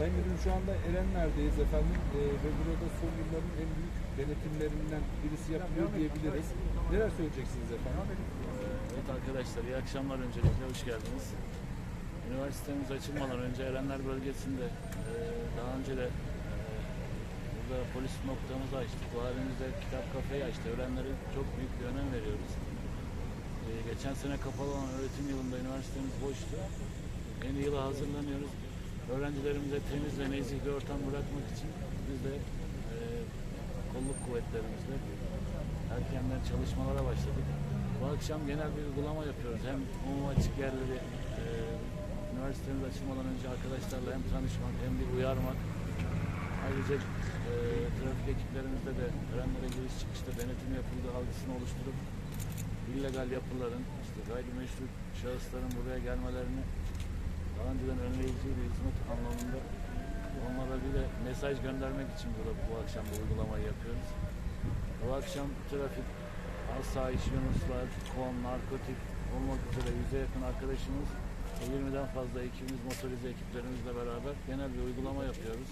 Sayın Müdürüm şu anda Erenler'deyiz efendim Ee, ve burada son yılların en büyük denetimlerinden birisi yapılıyor diyebiliriz. Neler söyleyeceksiniz efendim? Evet arkadaşlar iyi akşamlar öncelikle hoş geldiniz. Üniversitemiz açılmadan önce Erenler bölgesinde e, daha önce de e, burada polis noktamızı açtık. Bu halimizde kitap kafeyi açtık. Öğrenlere çok büyük bir önem veriyoruz. E, geçen sene kapalı olan öğretim yılında üniversitemiz boştu. Yeni yıla hazırlanıyoruz. Öğrencilerimize temiz ve nezih bir ortam bırakmak için biz de e, kolluk kuvvetlerimizle erkenden çalışmalara başladık. Bu akşam genel bir uygulama yapıyoruz. Hem umum açık yerleri e, üniversitemiz açılmadan önce arkadaşlarla hem tanışmak hem bir uyarmak. Ayrıca e, trafik ekiplerimizde de öğrenlere giriş çıkışta denetim yapıldığı algısını oluşturup illegal yapıların, işte gayrimeşru şahısların buraya gelmelerini daha önceden önleyici bir hizmet anlamında onlara bir de mesaj göndermek için burada bu akşam bu uygulamayı yapıyoruz. Bu akşam trafik, asayiş, yunuslar, kon, narkotik olmak üzere yüze yakın arkadaşımız ve 20'den fazla ekibimiz, motorize ekiplerimizle beraber genel bir uygulama yapıyoruz.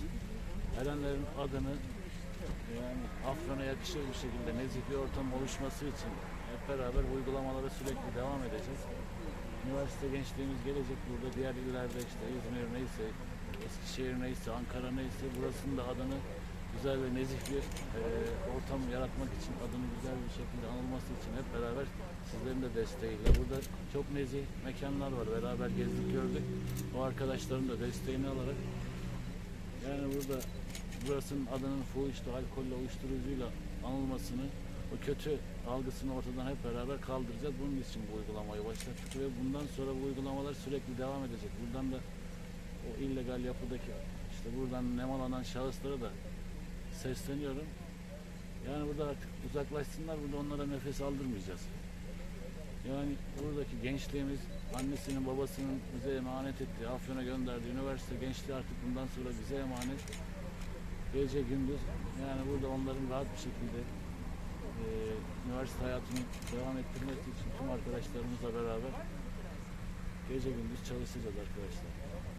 Erenlerin adını yani Afyon'a yakışır bir şekilde nezih bir ortam oluşması için hep beraber uygulamalara sürekli devam edeceğiz. Üniversite gençliğimiz gelecek burada. Diğer illerde işte İzmir neyse, Eskişehir neyse, Ankara neyse burasının da adını güzel ve nezih bir e, ortam yaratmak için, adının güzel bir şekilde anılması için hep beraber sizlerin de desteğiyle. Burada çok nezih mekanlar var. Beraber gezdik gördük. O arkadaşların da desteğini alarak yani burada burasının adının fuhuşlu, alkolle, uyuşturucuyla anılmasını, o kötü algısını ortadan hep beraber kaldıracağız. Bunun için bu uygulamayı başlattık ve bundan sonra bu uygulamalar sürekli devam edecek. Buradan da o illegal yapıdaki işte buradan nemalanan şahıslara da sesleniyorum. Yani burada artık uzaklaşsınlar, burada onlara nefes aldırmayacağız. Yani buradaki gençliğimiz annesinin babasının bize emanet ettiği, Afyon'a gönderdiği üniversite gençliği artık bundan sonra bize emanet. Gece gündüz yani burada onların rahat bir şekilde e, üniversite hayatını devam ettirmesi için tüm arkadaşlarımızla beraber gece gündüz çalışacağız arkadaşlar.